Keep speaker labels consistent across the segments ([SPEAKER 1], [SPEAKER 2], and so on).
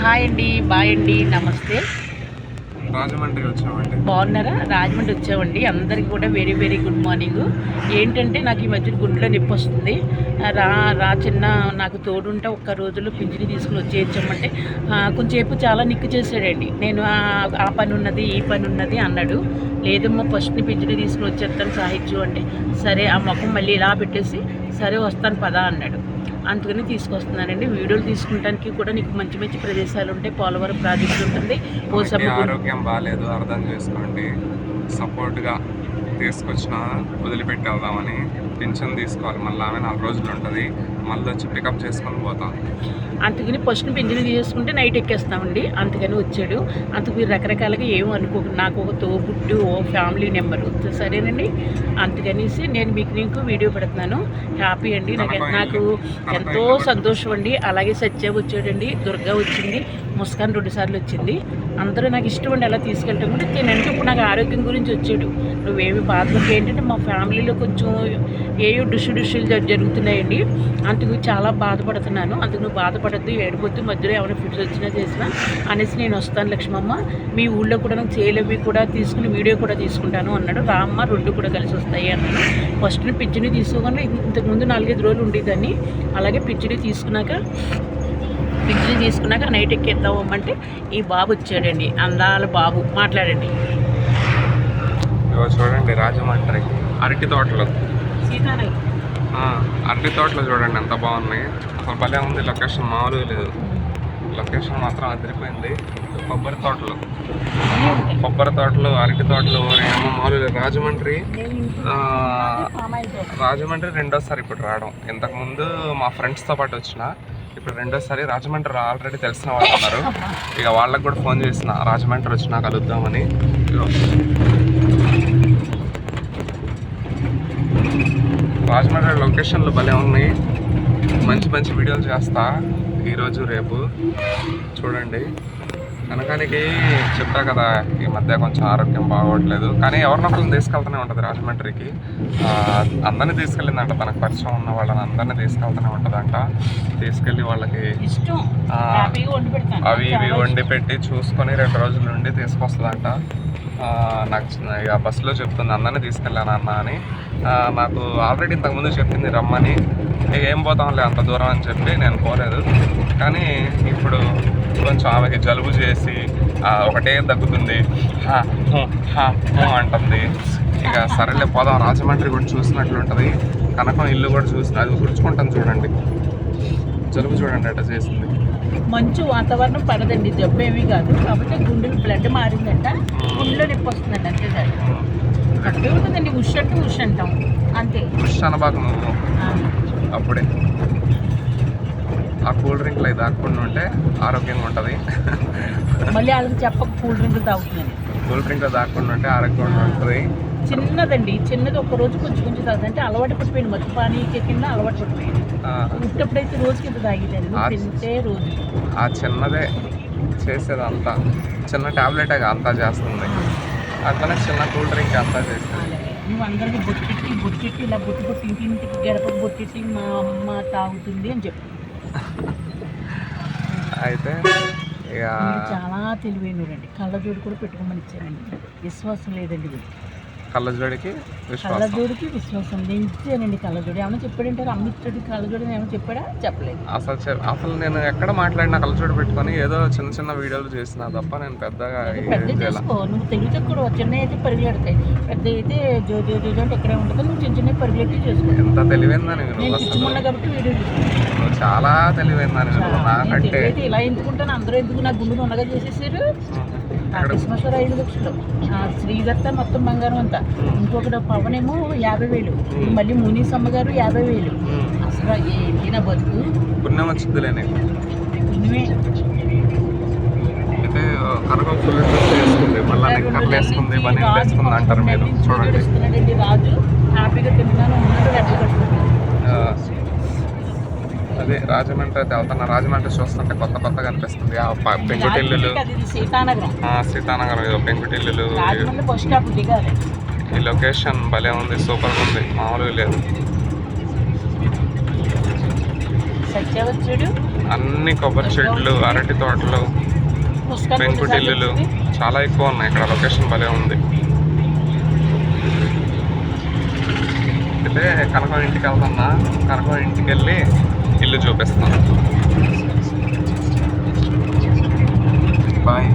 [SPEAKER 1] Hi అండి bye అండి నమస్తే.
[SPEAKER 2] రాజమండ్రి వచ్చామండి.
[SPEAKER 1] బాగున్నారా? రాజమండ్రి వచ్చామండి. అందరికీ కూడా వెరీ వెరీ గుడ్ మార్నింగ్ ఏంటంటే నాకు ఈ మధ్య గుండెలో నొప్పి వస్తుంది. రా రా చిన్న నాకు తోడుంటే ఒక్క రోజులో పింఛని తీసుకుని వచ్చేయచ్చామంటే కొంచెంసేపు చాలా నిక్కు చేశాడండి. నేను ఆ- పని ఉన్నది ఈ పని ఉన్నది అన్నాడు. లేదమ్మా ఫస్ట్ని పింఛని తీసుకుని వచ్చేస్తాను సాహిత్యం అంటే సరే ఆ ముఖం మళ్ళీ ఇలా పెట్టేసి సరే వస్తాను పదా అన్నాడు. అందుకని తీసుకొస్తున్నానండి వీడియోలు తీసుకుంటానికి కూడా నీకు మంచి మంచి ప్రదేశాలు ఉంటాయి. పోలవరం ప్రాజెక్ట్ ఉంటుంది.
[SPEAKER 2] ఆరోగ్యం బాగాలేదు అర్థం చేసుకోండి. సపోర్ట్గా తీసుకొచ్చిన వదిలిపెట్టి వెళ్దామని పింఛన్ తీసుకోవాలి. మళ్ళీ ఆమె నాలుగు రోజులు ఉంటుంది. మళ్ళీ వచ్చి పికప్ చేసుకొని పోతాం.
[SPEAKER 1] అందుకని ఫస్ట్ పింఛన్ తీసుకుంటే నైట్ ఎక్కేస్తామండి. అందుకని వచ్చాడు. అందుకు మీరు రకరకాలుగా ఏమో అనుకో నాకు ఒక తోబుట్టు ఓ ఫ్యామిలీ నెంబర్ సరేనండి? అందుకనేసి నేను మీకు నీకు వీడియో పెడుతున్నాను. హ్యాపీ అండి. నాకు నాకు ఎంతో సంతోషం అండి. అలాగే సత్య వచ్చాడండి. దుర్గా వచ్చింది. ముస్కాన్ రెండు సార్లు వచ్చింది. అందరూ నాకు ఇష్టం అండి అలా తీసుకెళ్ళటం కూడా నేనంటే ఇప్పుడు నాకు ఆరోగ్యం గురించి వచ్చాడు? నువ్వేమి బాధలు ఏంటంటే మా ఫ్యామిలీలో కొంచెం ఏయో డుషు డుషులు జరుగుతున్నాయండి. అందుకు చాలా బాధపడుతున్నాను. అందుకు నువ్వు బాధపడద్దు ఏడిపోద్దు మధ్యలో ఏమైనా ఫిట్స్ వచ్చినా చేసినా అనేసి నేను వస్తాను లక్ష్మమ్మ. మీ ఊళ్ళో కూడా నాకు చేయలేవి కూడా తీసుకుని వీడియో కూడా తీసుకుంటాను అన్నాడు. రామ్మ రెండు కూడా కలిసి వస్తాయి అన్నాడు. ఫస్ట్ పిచ్చిని తీసుకోకుండా ఇంతకుముందు నాలుగైదు రోజులు ఉండేదాన్ని. అలాగే పిచ్చిని తీసుకున్నాక పింఛని తీసుకున్నాక నైట్ ఎక్కేద్దామంటే ఈ బాబు వచ్చాడండి. అందాల బాబు మాట్లాడండి.
[SPEAKER 2] చూడండి రాజమండ్రి అరటి తోటలు.
[SPEAKER 1] సీతారాయ్
[SPEAKER 2] అరటి తోటలు చూడండి ఎంత బాగున్నాయి. అసలు భలే ఉంది లొకేషన్ మామూలుగా లేదు. లొకేషన్ మాత్రం అదిరిపోయింది. కొబ్బరి తోటలు. కొబ్బరి తోటలు అరటి తోటలు ఏమో మామూలుగా రాజమండ్రి రాజమండ్రి రెండోసారి ఇప్పుడు రావడం. ఇంతకుముందు మా ఫ్రెండ్స్తో పాటు వచ్చిన ఇప్పుడు రెండోసారి రాజమండ్రి ఆల్రెడీ తెలిసిన వాళ్ళు ఉన్నారు. ఇక వాళ్ళకి కూడా ఫోన్ చేసిన రాజమండ్రి వచ్చినా కలుద్దామని రాజమండ్రి లొకేషన్లు భలే ఉన్నాయి. మంచి మంచి వీడియోలు చేస్తా. ఈరోజు రేపు. చూడండి. కనకానికి చెప్పా కదా ఈ మధ్య కొంచెం ఆరోగ్యం బాగోట్లేదు. కానీ ఎవరినొకరిని తీసుకెళ్తూనే ఉంటుంది రాజమండ్రికి. అందరినీ తీసుకెళ్ళిందంట తనకు పరిచయం ఉన్న వాళ్ళని అందరినీ తీసుకెళ్తూనే ఉంటుందంట. తీసుకెళ్ళి వాళ్ళకి అవి ఇవి వండి పెట్టి చూసుకొని రెండు రోజుల నుండి తీసుకొస్తుందంట. నాకు ఇక బస్సులో చెప్తుంది అందరినీ తీసుకెళ్ళాను అన్న అని. నాకు ఆల్రెడీ ఇంతకుముందు చెప్పింది రమ్మని. ఏం పోతాంలే అంత దూరం అని చెప్పి నేను పోలేదు. కానీ ఇప్పుడు కొంచెం ఆమెకి జలుబు చేసి ఒకటే దగ్గుతుంది అంటుంది. ఇక సరేలే పోదాం రాజమండ్రి కూడా చూసినట్లు ఉంటుంది. కనకం ఇల్లు కూడా చూసి అది గుర్చుకుంటాను చూడండి. జలుబు చూడండి అట్ట చేసింది.
[SPEAKER 1] మంచు వాతావరణం పడదండి జబ్బు ఏమీ కాదు. కాకపోతే గుండెలు బ్లడ్ మారిందంట గుండెలో నొప్పి వస్తుందండి అంతే అక్కడే ఉంటుందండి ఉష్ అంటే ఉష్ అంటాం. అంతే.
[SPEAKER 2] ఖుష్ అనబాకు నువ్వు. అప్పుడే. ఆ కూల్ డ్రింక్లు అయితే తాగకుండా ఉంటే ఆరోగ్యంగా ఉంటుంది.
[SPEAKER 1] మళ్ళీ వాళ్ళకి చెప్పక కూల్ డ్రింక్ తాగుతున్నాను.
[SPEAKER 2] కూల్ డ్రింక్లు తాగకుండా ఉంటే ఆరోగ్యంగా ఉంటుంది.
[SPEAKER 1] చిన్నదండి చిన్నది ఒక రోజు కొంచెం కొంచెం తాగుతుంది అంటే అలవాటు పడిపోయింది. మత్తు పానీ కింద అలవాటు పడిపోయింది. పుట్టప్పుడైతే రోజుకి ఇంత తాగేదాన్ని.
[SPEAKER 2] ఆ-
[SPEAKER 1] తింటే రోజు.
[SPEAKER 2] ఆ చిన్నదే చేసేది అంతా చిన్న టాబ్లెట్ అంతా చేస్తుంది. అట్లనే చిన్న కూల్ డ్రింక్ అంతా చేస్తుంది
[SPEAKER 1] నువ్వు అందరికి బొట్టెట్టి బొట్టెట్టి ఇలా బొట్టు బొట్టి ఇంటింటికి గడప బొట్టెట్టి మా అమ్మ తాగుతుంది అని చెప్పి
[SPEAKER 2] అయితే ఇక
[SPEAKER 1] చాలా తెలివైనరండి కళ్ళజోడు కూడా పెట్టుకోమని ఇచ్చారండి విశ్వాసం లేదండి వీళ్ళకి.
[SPEAKER 2] కళ్ళజోడికి విశ్వాసం.
[SPEAKER 1] కళ్ళజోడికి విశ్వాసం. నేను ఇచ్చానండి కళ్ళజోడు ఏమైనా చెప్పాడంటే అమ్మ ఇచ్చాడు కళ్ళజోడు ఏమైనా చెప్పాడా? చెప్పలేదు.
[SPEAKER 2] అసలు అసలు నేను ఎక్కడ మాట్లాడినా కళ్ళజోడు పెట్టుకొని ఏదో చిన్న చిన్న వీడియోలు చేసిన తప్ప నేను పెద్దగా
[SPEAKER 1] పెద్ద చేసుకో. నువ్వు తెలివితే కూడా చిన్న అయితే పరిగెడతాయి పెద్ద అయితే జో జో జో అంటే ఇక్కడే ఉంటుంది నువ్వు చిన్న చిన్న పరిగెట్టి చేసుకో.
[SPEAKER 2] ఎంత తెలివైందని
[SPEAKER 1] నేను కాబట్టి వీడియో
[SPEAKER 2] నువ్వు చాలా తెలివైందని నువ్వు
[SPEAKER 1] నేను
[SPEAKER 2] నాకంటే.
[SPEAKER 1] ఇలా ఎందుకుంటాను అందరూ ఎందుకు నా గుండెను ఉండగా చేసేసారు? కృష్ణేశ్వర ఐదు లక్షలు. ఆ శ్రీదత్త మొత్తం బంగారం అంతా. ఇంకొకటి పవన్ ఏమో యాభై వేలు. మళ్ళీ మునీస్ అమ్మగారు యాభై వేలు. అసలు ఏంటి నా బతుకు.
[SPEAKER 2] పుణ్యం వచ్చిందిలే నీకు
[SPEAKER 1] ఇనివే
[SPEAKER 2] అయితే కనక ఫుల్ డ్రెస్ వేసుకుంది మళ్ళీ నిక్కర్లు వేసుకుంది బనీ వేసుకుంది అంటారు మీరు. చూడండి.
[SPEAKER 1] రాజు. హ్యాపీగా ఉన్నాడు
[SPEAKER 2] ఆ, అదే రాజమండ్రి అయితే వెళ్తున్నా రాజమండ్రి చూస్తుంటే కొత్త కొత్తగా అనిపిస్తుంది. ఆ పెంకుటిల్లులు.
[SPEAKER 1] ఇది సీతానగరం.
[SPEAKER 2] పెంకుటిల్లులు.
[SPEAKER 1] దిగాలి
[SPEAKER 2] ఈ లొకేషన్ భలే ఉంది సూపర్గా ఉంది. మామూలుగా లేదు. అన్ని కొబ్బరి చెట్లు అరటి తోటలు పెంకుటిల్లులు చాలా ఎక్కువ ఉన్నాయి. ఇక్కడ లొకేషన్ భలే ఉంది. అయితే కనకం ఇంటికి వెళ్తున్నా. కనకం ఇంటికి వెళ్ళి ఇల్లు చూపిస్తాను బాయ్.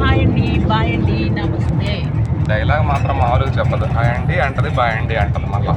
[SPEAKER 1] హాయ్ అండి బాయ్ అండి నమస్తే.
[SPEAKER 2] డైలాగ్ మాత్రం మామూలుగా చెప్పదు. హాయ్ అండి అంటది బాయ్ అండి అంటది మళ్ళా.